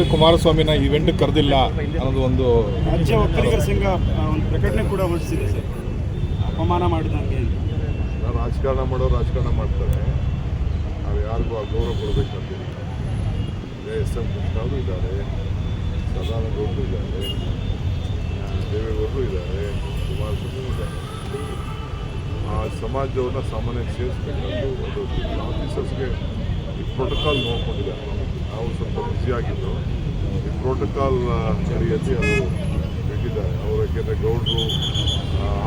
ಬಿಟ್ಟು ಕುಮಾರಸ್ವಾಮಿನ ಇವೆಂಟ್ ಕರೆದಿಲ್ಲ ಅನ್ನೋದು ಒಂದು ರಾಜ್ಯ ಒಕ್ಕಲಿಗರ ಸಂಘ ಒಂದು ಪ್ರಕಟಣೆ ಕೂಡ ಹೊರಡಿಸಿದೆ ಸರ್. ಅಪಮಾನ ಮಾಡಿದಂಗೆ. ರಾಜಕಾರಣ ಮಾಡೋರು ರಾಜಕಾರಣ ಮಾಡ್ತಾರೆ. ನಾವು ಯಾರಿಗೂ ಆ ಗೌರವ ಕೊಡಬೇಕಂತಿಲ್ಲ. ಎಸ್ ಎಂ ಕೃಷ್ಣವರು ಇದ್ದಾರೆ ಸದಾನಂದ ಗೌಡರು ಇದ್ದಾರೆ ದೇವೇಗೌಡರು ಇದ್ದಾರೆ ಕುಮಾರಸ್ವಾಮಿ ಇದ್ದಾರೆ. ಆ ಸಮಾಜವನ್ನು ಸಾಮಾನ್ಯ ಸೇರಿಸ್ಬೇಕಂತ ಒಂದು ಆಫೀಸರ್ಸ್ಗೆ ಈ ಪ್ರೋಟೋಕಾಲ್ ನೋಡ್ಕೊಂಡಿದ್ದಾರೆ. ನಾವು ಸ್ವಲ್ಪ ಬ್ಯುಸಿಯಾಗಿದ್ದು ಈ ಪ್ರೋಟೋಕಾಲ್ ಅಡಿಯಲ್ಲಿ ಅವರು ಬಿಟ್ಟಿದ್ದಾರೆ ಅವರು ಯಾಕೆಂದರೆ ಗೌಡರು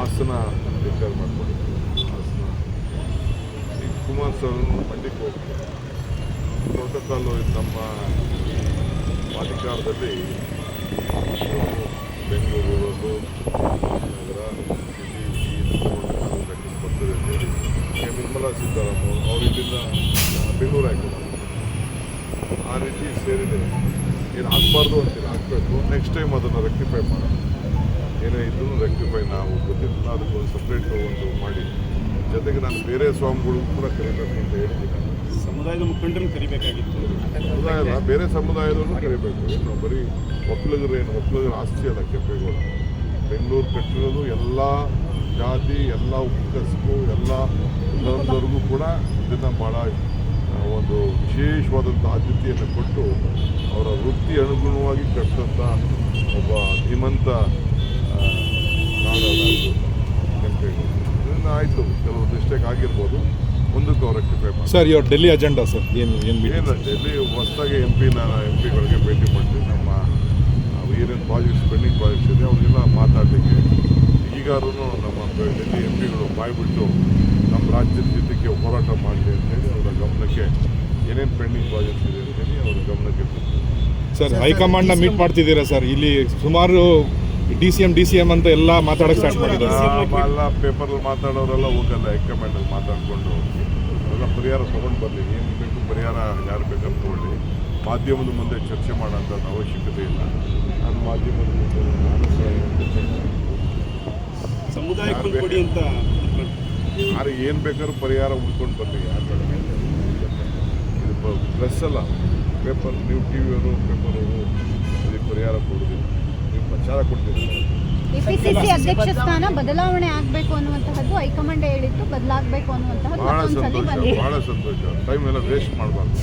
ಆಸನ ಹಾಸನ ಡಿಕ್ಲೇರ್ ಮಾಡ್ಕೊಂಡಿದ್ದಾರೆ ಹಾಸನ. ಈ ಕುಮಾರಸ್ವಾಮಿ ಮಂಡ್ಯಕ್ಕೆ ಹೋಗ್ತಾರೆ ಪ್ರೋಟೋಕಾಲು ನಮ್ಮ ಅಧಿಕಾರದಲ್ಲಿ ಬೆಂಗಳೂರು ಇರೋದು, ನಗರ ಸಿಟಿ ನಿರ್ಮಲಾ ಸೀತಾರಾಮನ್ ಅವರು ಇಲ್ಲಿಂದ ಬೆಂಗಳೂರು ಹಾಕಿದ್ದಾರೆ ಆ ರೀತಿ ಸೇರಿದೆ. ಏನು ಆಗಬಾರ್ದು ಅಂತಿಲ್ಲ ಆಗಬೇಕು. ನೆಕ್ಸ್ಟ್ ಟೈಮ್ ಅದನ್ನು ರೆಕ್ಟಿಫೈ ಮಾಡೋಣ. ಏನೇ ಇದ್ರೂ ರೆಕ್ಟಿಫೈ ನಾವು. ಗೊತ್ತಿಲ್ಲ. ಅದಕ್ಕೊಂದು ಸಪ್ರೇಟ್ ಒಂದು ಮಾಡಿ. ಜೊತೆಗೆ ನಾನು ಬೇರೆ ಸ್ವಾಮಿಗಳು ಕೂಡ ಕರಿಬೇಕು ಅಂತ ಹೇಳಿದ್ದೀನಿ. ಸಮುದಾಯದ ಮುಖಂಡರನ್ನು ಕರಿಬೇಕಾಗಿತ್ತು. ಸಮುದಾಯದ ಬೇರೆ ಸಮುದಾಯದವರು ಕರಿಬೇಕು. ಏನು ಬರೀ ಒಕ್ಕಲಿಗರು ಏನು ಒಕ್ಕಲಿಗರ ಆಸ್ತಿ ಅಲ್ಲ ಕೆಂಪೇಗೌಡ. ಬೆಂಗಳೂರು ಕಟ್ಟಿರೋದು ಎಲ್ಲ ಜಾತಿ ಎಲ್ಲ ಉಕ್ಕಸ್ಕು ಎಲ್ಲ ಧರ್ಮದವ್ರಿಗೂ ಕೂಡ ಇದನ್ನು ಭಾಳ ಒಂದು ವಿಶೇಷವಾದಂಥ ಆದ್ಯತೆಯನ್ನು ಕೊಟ್ಟು ಅವರ ವೃತ್ತಿ ಅನುಗುಣವಾಗಿ ಕಟ್ಟಂಥ ಒಬ್ಬ ಧೀಮಂತ ಆಯಿತು ಕೆಲವು ಮಿಸ್ಟೇಕ್ ಆಗಿರ್ಬೋದು. ಮುಂದಕ್ಕೆ ಅವರ ಕೃಪೆ ಸರ್ ಇವ್ರ ಡೆಲ್ಲಿ ಅಜೆಂಡಾ ಸರ್ ಏನು ಏನು ಏನು ಡೆಲ್ಲಿ ಹೊಸದಾಗಿ ಎಂ ಪಿ ನಾನು ಎಂ ಪಿಗಳಿಗೆ ಭೇಟಿ ಮಾಡ್ತೀನಿ ನಮ್ಮ ಏನೇನು ಪ್ರಾಜೆಕ್ಟ್ಸ್ ಪೆಂಡಿಂಗ್ ಪ್ರಾಜೆಕ್ಟ್ಸ್ ಇದೆ ಅವನ್ನೆಲ್ಲ ಮಾತಾಡಲಿಕ್ಕೆ. ಈಗಾದ್ರೂ ನಮ್ಮ ಡೆಲ್ಲಿ ಎಂ ಪಿಗಳು ಬಾಯ್ಬಿಟ್ಟು ನಮ್ಮ ರಾಜ್ಯದ ಜೊತೆಗೆ ಹೋರಾಟ ಮಾಡಲಿ ಅಂತೇಳಿ ಅವರ ಗಮನಕ್ಕೆ ಏನೇನು ಪೆಂಡಿಂಗ್ ಪ್ರಾಜೆಕ್ಟ್ಸ್ ಇದೆ ಅಂತೇಳಿ ಅವ್ರ ಗಮನಕ್ಕೆ. ಸರ್ ಹೈಕಮಾಂಡ್ನ ಮೀಟ್ ಮಾಡ್ತಿದ್ದೀರಾ ಸರ್? ಇಲ್ಲಿ ಸುಮಾರು D C M D C M ಅಂತ ಎಲ್ಲ ಮಾತಾಡಕ್ಕೆ ಸ್ಟಾರ್ಟ್ ಮಾಡಿದ್ದಾರೆ. ಎಲ್ಲ ಪೇಪರಲ್ಲಿ ಮಾತಾಡೋರೆಲ್ಲ ಹೋಗಲ್ಲ ಹೈಕಮಾಂಡಲ್ಲಿ ಮಾತಾಡಿಕೊಂಡು ಎಲ್ಲ ಪರಿಹಾರ ತೊಗೊಂಡು ಬರಲಿ. ಏನು ಬೇಕು ಪರಿಹಾರ ಯಾರು ಬೇಕಂತ ತೊಗೊಳ್ಳಿ. ಮಾಧ್ಯಮದ ಮುಂದೆ ಚರ್ಚೆ ಮಾಡೋಂಥದ್ದು ಅವಶ್ಯಕತೆ ಇಲ್ಲ. ನಾನು ಮಾಧ್ಯಮದ ಮುಂದೆ ಸಮುದಾಯ ಸಮುದಾಯಕ್ಕೆ ಒಂದು ಅಂತ ಯಾರು ಏನು ಬೇಕಾದ್ರೂ ಪರಿಹಾರ ಉಳ್ಕೊಂಡು ಬರಲಿ ಯಾರು ಪ್ರೆಸ್ ಅಲ್ಲ. ಪೇಪರ್ ನೀವು ಟಿ ಪೇಪರ್ ಅವರು ಅದಕ್ಕೆ ಪರಿಹಾರ ಕೊಡೋದಿಲ್ಲ ನೀವು ಪ್ರಚಾರ ಕೊಡ್ತೀರಿ. ಅಧ್ಯಕ್ಷ ಸ್ಥಾನ ಬದಲಾವಣೆ. ಆಗಬೇಕು ಅನ್ನುವಂತಹದ್ದು ಹೈಕಮಾಂಡ್ ಹೇಳಿತ್ತು ಬದಲಾಗಬೇಕು ಅನ್ನುವಂತಹದ್ದು ಭಾಳ ಸಂತೋಷ ಭಾಳ ಸಂತೋಷ. ಟೈಮ್ ಎಲ್ಲ ವೇಸ್ಟ್ ಮಾಡಬಾರ್ದು.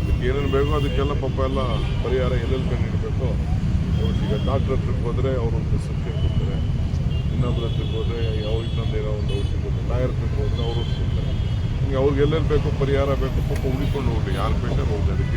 ಅದಕ್ಕೆ ಏನೇನು ಬೇಕೋ ಅದಕ್ಕೆಲ್ಲ ಪಾಪ ಎಲ್ಲ ಪರಿಹಾರ ಎಲ್ಲೆಲ್ಲಿ ಕಂಡು ಹಿಡಬೇಕು ಈಗ ಡಾಕ್ಟ್ರ್ ಹತ್ರಕ್ಕೆ ಹೋದರೆ ಅವರು ಒಂದು ಪ್ರಿಸ್ಕ್ರಿಪ್ಷನ್ ಕೊಡ್ತಾರೆ ಇನ್ನೊಬ್ಬರ ಹತ್ರಕ್ಕೆ ಹೋದರೆ ಯಾವ ಇನ್ನೊಂದು ಏನೋ ಒಂದು ಔಷಧಿ ಕೊಡ್ತಾರೆ. ಲಾಯರ್ ಹತ್ರಕ್ಕೆ ಹೋದರೆ ಅವರು ಕೊಡ್ತಾರೆ. ಹಿಂಗೆ ಅವ್ರಿಗೆ ಎಲ್ಲೆಲ್ಲಿ ಬೇಕೋ ಪರಿಹಾರ ಬೇಕೋ ಪಾಪ ಹುಡುಕೊಂಡು ಹೋಗ್ಲಿ ಯಾರು ಬೇಕಾದ್ರೂ ಹೋಗ್ಲಿ ಅದಕ್ಕೆ